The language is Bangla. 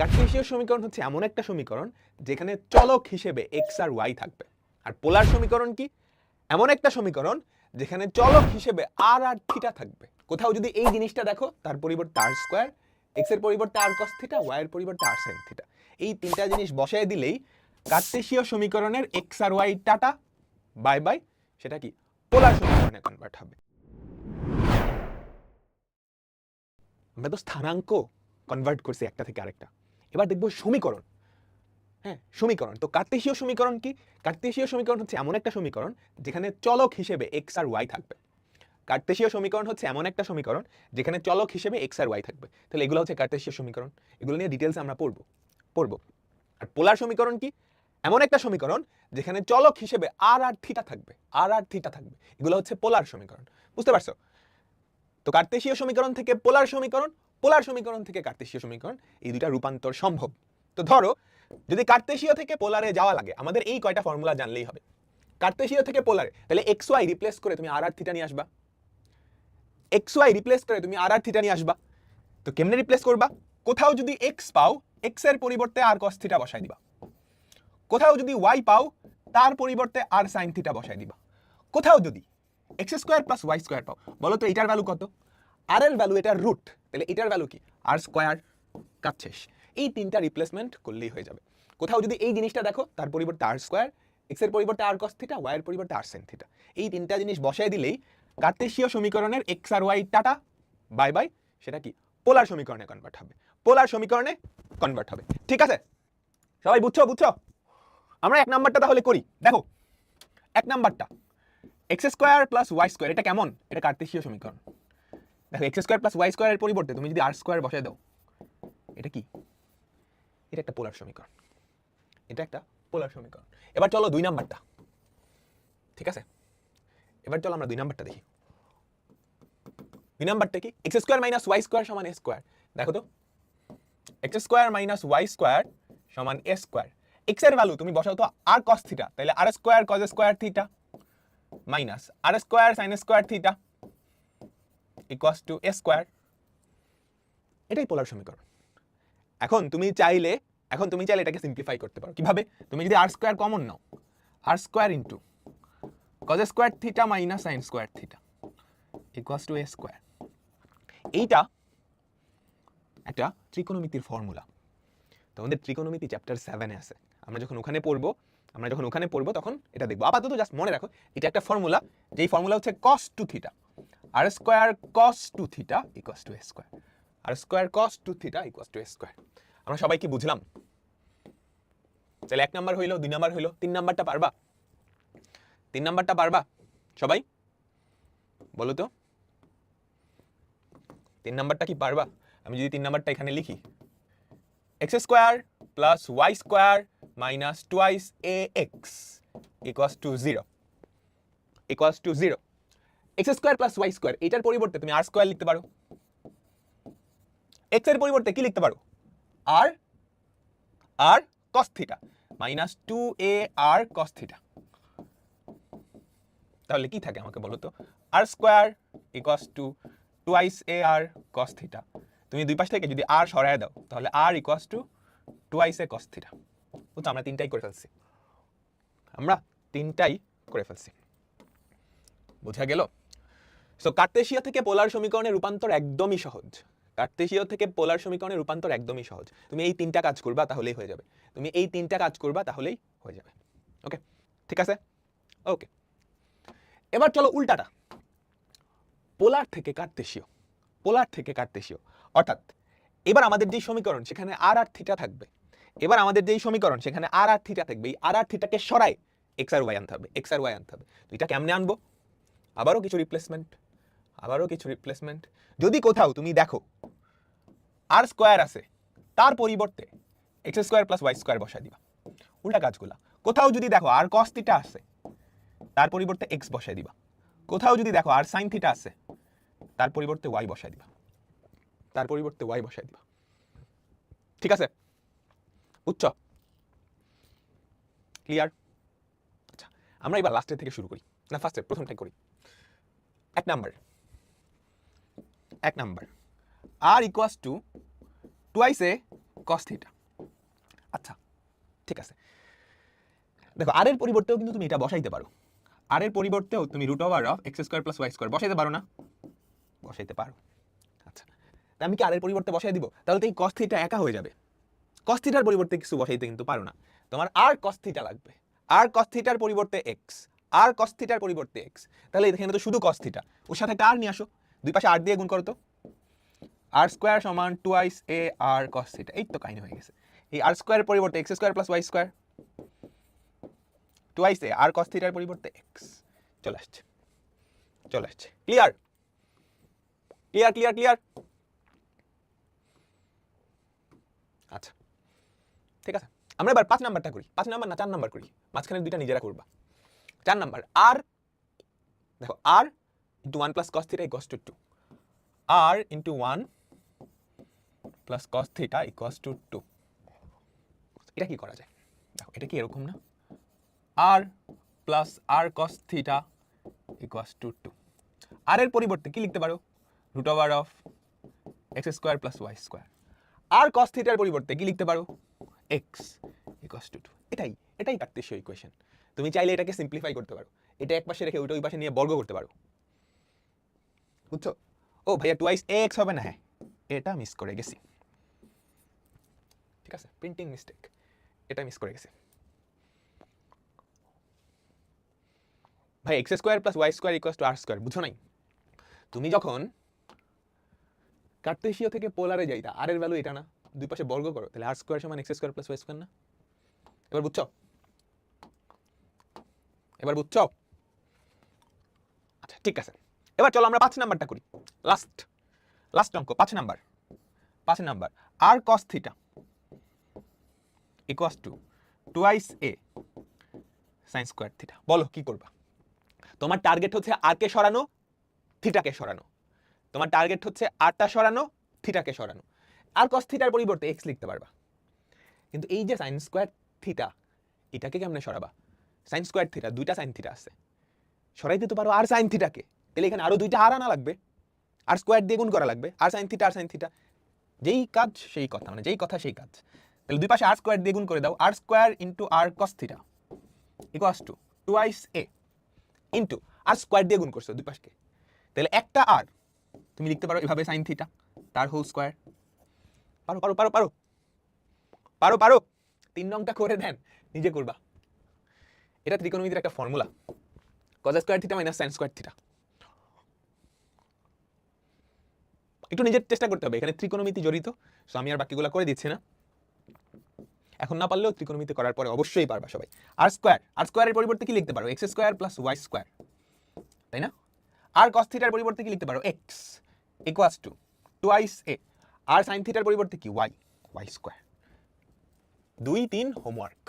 কার্টেশীয় সমীকরণ হচ্ছে এমন একটা সমীকরণ যেখানে চলক হিসেবে এক্স আর ওয়াই থাকবে। আর পোলার সমীকরণ কি? এমন একটা সমীকরণ যেখানে চলক হিসেবে আর আর থিটা থাকবে। কোথাও যদি এই জিনিসটা দেখো, তার পরিবর্তে আর স্কোয়ার এক্সের পরিবর্তে আর কস থিটা ওয়াই এর পরিবর্তে আর সাইন থিটা এই তিনটা জিনিস বসায় দিলেই কার্টেশীয় সমীকরণের এক্স আর ওয়াই টাটা বাই বাই সেটা কি? পোলার সমীকরণে কনভার্ট হবে। আমরা তো স্থানাঙ্ক কনভার্ট করছি একটা থেকে আরেকটা। এবার দেখব সমীকরণ। হ্যাঁ সমীকরণ। তো কার্তেশীয় সমীকরণ কি? কার্তেশীয় সমীকরণ হচ্ছে এমন একটা সমীকরণ যেখানে চলক হিসেবে এক্স আর ওয়াই থাকবে। কার্তেশীয় সমীকরণ হচ্ছে এমন একটা সমীকরণ যেখানে চলক হিসেবে এক্স আর ওয়াই থাকবে। তাহলে এগুলো হচ্ছে কার্তেশীয় সমীকরণ। এগুলো নিয়ে ডিটেলস আমরা পড়ব পড়ব। আর পোলার সমীকরণ কি? এমন একটা সমীকরণ যেখানে চলক হিসেবে আর আর থিটা থাকবে আর আর থিটা থাকবে। এগুলো হচ্ছে পোলার সমীকরণ। বুঝতে পারছ? তো কার্তেশীয় সমীকরণ থেকে পোলার সমীকরণ পোলার সমীকরণ থেকে কার্তেশীয় সমীকরণ, এই দুইটা রূপান্তর সম্ভব। তো ধরো, যদি কার্তেশীয় থেকে পোলারে যাওয়া লাগে, আমাদের এই কয়টা ফর্মুলা জানলেই হবে। কার্তেশীয় থেকে পোলারে, তাহলে এক্স ওয়াই রিপ্লেস করে তুমি আর আর থিটা নিয়ে আসবা। এক্স ওয়াই রিপ্লেস করে তুমি আর আর থিটা নিয়ে আসবা। তো কেমনে রিপ্লেস করবা? কোথাও যদি এক্স পাও এক্সের পরিবর্তে আর কস থিটা বসাই দিবা। কোথাও যদি ওয়াই পাও, তার পরিবর্তে আর সাইন থিটা বসাই দিবা। কোথাও যদি x square plus y square পাও, বলো তো এটার ভ্যালু কত? আর এর ভ্যালু এটার রুট তাহলে এটার ভ্যালু কি? আর স্কোয়ার কাজ শেষ। এই তিনটা রিপ্লেসমেন্ট করলেই হয়ে যাবে। কোথাও যদি এই জিনিসটা দেখো, তার পরিবর্তে আর স্কোয়ার এক্সের পরিবর্তে আর কস থিটা ওয়াই এর পরিবর্তে আর সেন থিটা এই তিনটা জিনিস বসাই দিলেই কার্তেশীয় সমীকরণের এক্স আর ওয়াই টাটা বাই বাই সেটা কি? পোলার সমীকরণে কনভার্ট হবে। পোলার সমীকরণে কনভার্ট হবে। ঠিক আছে? সবাই বুঝছ বুঝছ? আমরা এক নাম্বারটা তাহলে করি। দেখো, এক নাম্বারটা x square plus y square এটা কেমন? এটা কার্তেশীয় সমীকরণ। দেখো এক্স স্কোয়ার প্লাস ওয়াই স্কোয়ারের পরিবর্তে তুমি যদি আর স্কোয়ার বসায় দাও, এটা কি? এটা একটা পোলার সমীকরণ। এটা একটা পোলার সমীকরণ। এবার চলো দুই নাম্বারটা। ঠিক আছে? এবার চলো আমরা দুই নাম্বারটা দেখি। দুই নাম্বারটা কি? X square minus y square সমান এ স্কোয়ার দেখো তো। X square minus y square সমান এ স্কোয়ার এক্সের ভ্যালু তুমি বসাও তো আর কস থিটা তাহলে r square cos square theta minus r square sine square theta equals to a square এটাই পোলার সমীকরণ। এখন তুমি চাইলে, এখন তুমি চাইলে এটাকে সিম্পলিফাই করতে পারো। কীভাবে? তুমি যদি r square common now r square into cos square theta minus sine square theta equals to a square এইটা একটা ত্রিকোণমিতির ফর্মুলা তোমাদের ত্রিকোণমিতি চ্যাপ্টার সেভেনে আছে। আমরা যখন ওখানে পড়ব, আমরা যখন ওখানে পড়ব, তখন এটা দেখব। আপাতত জাস্ট মনে রাখো, এটা একটা ফর্মুলা যেই ফর্মুলা হচ্ছে cos two theta r square cos two theta equals to a square r square cos two theta equals to a square আমরা সবাই কি বুঝলাম? তাহলে এক নাম্বার হইল, দুই নাম্বার হইল, তিন নাম্বারটা পারবা? তিন নাম্বারটা পারবা? সবাই? বলো তো। তিন নাম্বারটা কি পারবা? আমি যদি তিন নাম্বারটা এখানে লিখি। X square plus y square minus twice a x equals to zero equals to zero x square plus y square এটার পরিবর্তে তুমি আর স্কোয়ার লিখতে পারো। এক্সের পরিবর্তে কি লিখতে পারো? আর r cos theta minus two a r cos theta তাহলে কি থাকে আমাকে বলো তো? R square equals to twice a r cos theta তুমি দুই পাশ থেকে যদি আর সরায় দাও, তাহলে r equals to twice a cos theta বুঝছ আমরা তিনটাই করে ফেলছি। আমরা তিনটাই করে ফেলছি। বোঝা গেল? সো কার্তেশিয়া থেকে পোলার সমীকরণের রূপান্তর একদমই সহজ। কার্তেশীয় থেকে পোলার সমীকরণের রূপান্তর একদমই সহজ। তুমি এই তিনটা কাজ করবা, তাহলেই হয়ে যাবে। তুমি এই তিনটা কাজ করবা, তাহলেই হয়ে যাবে। ওকে ঠিক আছে? ওকে এবার চলো উল্টাটা। পোলার থেকে কার্তেশীয় পোলার থেকে কার্তেশীয় অর্থাৎ, এবার আমাদের যেই সমীকরণ, সেখানে আর আর থিটা থাকবে। এবার আমাদের যেই সমীকরণ, সেখানে আর আর থিটা থাকবে। এই আর আর থিটাকে সরাই এক্স আর ওয়াই আনতে হবে। এক্স আর ওয়াই আনতে হবে। তো এটা কেমনে আনব? আবারও কিছু রিপ্লেসমেন্ট আবারও কিছু রিপ্লেসমেন্ট যদি কোথাও তুমি দেখো আর স্কোয়ার আছে, তার পরিবর্তে x square plus y square বসাই দিবা। উল্টা কাজগুলা। কোথাও যদি দেখো আর কস থিটা আছে, তার পরিবর্তে এক্স বসাই দিবা। কোথাও যদি দেখো আর সাইন থিটা আছে, তার পরিবর্তে ওয়াই বসাই দিবা। তার পরিবর্তে ওয়াই বসাই দিবা। ঠিক আছে? উচ্চ ক্লিয়ার আচ্ছা আমরা এবার লাস্টের থেকে শুরু করি, না ফার্স্টে প্রথমটাই করি। এক নাম্বার এক number. R equals to twice a cos theta আচ্ছা ঠিক আছে। দেখো আর এর পরিবর্তেও কিন্তু তুমি এটা বসাইতে পারো। আর এর পরিবর্তেও তুমি root over of x square plus y square বসাইতে পারো না। বসাইতে পারো। আচ্ছা তা আমি কি আর এর পরিবর্তে বসাই দিব? তাহলে তো এই কস একা হয়ে যাবে। কস থিটার পরিবর্তে কিছু বসাইতে কিন্তু পারো না। তোমার আর কস থিটা লাগবে। আর কস থিটার পরিবর্তে এক্স আর কস থিটার পরিবর্তে এক্স তাহলে এখানে তো শুধু কস থিটা ওর সাথে একটা আর নিয়ে আসো। দুই পাশে আর দিয়ে গুণ করো তো। আর স্কোয়ার সমান twice a r cos theta এই তো কাহিনী হয়ে গেছে। এই আর স্কোয়ার পরিবর্তে x square plus y square twice a r cos থিটার পরিবর্তে এক্স চলে আসছে চলে আসছে। ক্লিয়ার ক্লিয়ার ক্লিয়ার ক্লিয়ার আচ্ছা ঠিক আছে। আমরা এবার পাঁচ নাম্বারটা করি, পাঁচ নাম্বার না, চার নাম্বার করি মাঝখানে দুইটা নিজেরা করবা। চার নাম্বার আর দেখো r into one plus cos theta equals to two r into one plus cos theta equals to two এটা কি করা যায়? দেখো, এটা কি এরকম না? R plus r cos theta equals to two r এর পরিবর্তে কি লিখতে পারো? Root over of x square plus y square r cos থিটার পরিবর্তে কি লিখতে পারো? এক্স ইকস টু টু এটাই এটাই কার্তেশীয় ইকুয়েশন তুমি চাইলে এটাকে সিম্পলিফাই করতে পারো। এটা এক পাশে রেখে ওইটা ওই পাশে নিয়ে বর্গ করতে পারো। বুঝছ? ও ভাইয়া টুয়াইস এক্স হবে না হ্যাঁ। এটা মিস করে গেছি। ঠিক আছে প্রিন্টিং মিস্টেক এটা মিস করে গেছি। ভাই x square plus y square equals to r square বুঝো নাই? তুমি যখন কার্তেশীয় থেকে পোলারে যাইতা আর এর ভ্যালু এটা না, দুই পাশে বর্গ করো, তাহলে আর স্কোয়ার সমান x square plus y square না? এবার বুঝছ? এবার বুঝছ? আচ্ছা ঠিক আছে। এবার চলো আমরা পাঁচ নাম্বারটা করি। লাস্ট লাস্ট অঙ্ক, পাঁচ নাম্বার। পাঁচ number. R cos theta equals to twice a sine square theta বলো, কি করবা? তোমার টার্গেট হচ্ছে আর কে সরানো থিটাকে সরানো। তোমার টার্গেট হচ্ছে আরটা সরানো থিটাকে সরানো। আর কস থিটার পরিবর্তে এক্স লিখতে পারবা। কিন্তু এই যে সাইন স্কোয়ার থিটা এটাকে কেমনে সরাবা? সাইন স্কোয়ার থিটা দুইটা সাইন থিটা আছে। সরাই দিতে পারো আর সাইন থিটাকে তাহলে এখানে আরও দুইটা আর আনা লাগবে। আর স্কোয়ার দিয়ে গুণ করা লাগবে। আর সাইন থিটা আর সাইন থিটা যেই কাজ, সেই কথা মানে যেই কথা, সেই কাজ। তাহলে দুই পাশে আর স্কোয়ার দিয়ে গুণ করে দাও। R square into r cos theta equals to twice a into r square দিয়ে গুণ করছ দুই পাশকে। তাহলে একটা আর তুমি লিখতে পারো এভাবে সাইন থিটা তার হোল স্কোয়ার পারো পারো পারো পারো। পারো পারো। তিন নংটা করে দেন, নিজে করবা। এটা ত্রিকোণমিতির একটা formula cos square theta minus sine square theta একটু নিজের চেষ্টা করতে হবে। এখানে ত্রিকোণমিতি জড়িত সো আমি আর বাকিগুলো করে দিচ্ছি না। এখন না পারলেও ত্রিকোণমিতি করার পরে অবশ্যই পারবা সবাই। আর স্কোয়ার, আর স্কোয়ারের পরিবর্তে কি লিখতে পারো? X square plus y square, তাই না? আর কস থিটার পরিবর্তে কি লিখতে পারো? X equals to two twice a R sign থিটার পরিবর্তে কি? ওয়াই ওয়াই স্কোয়ার দুই, তিন হোমওয়ার্ক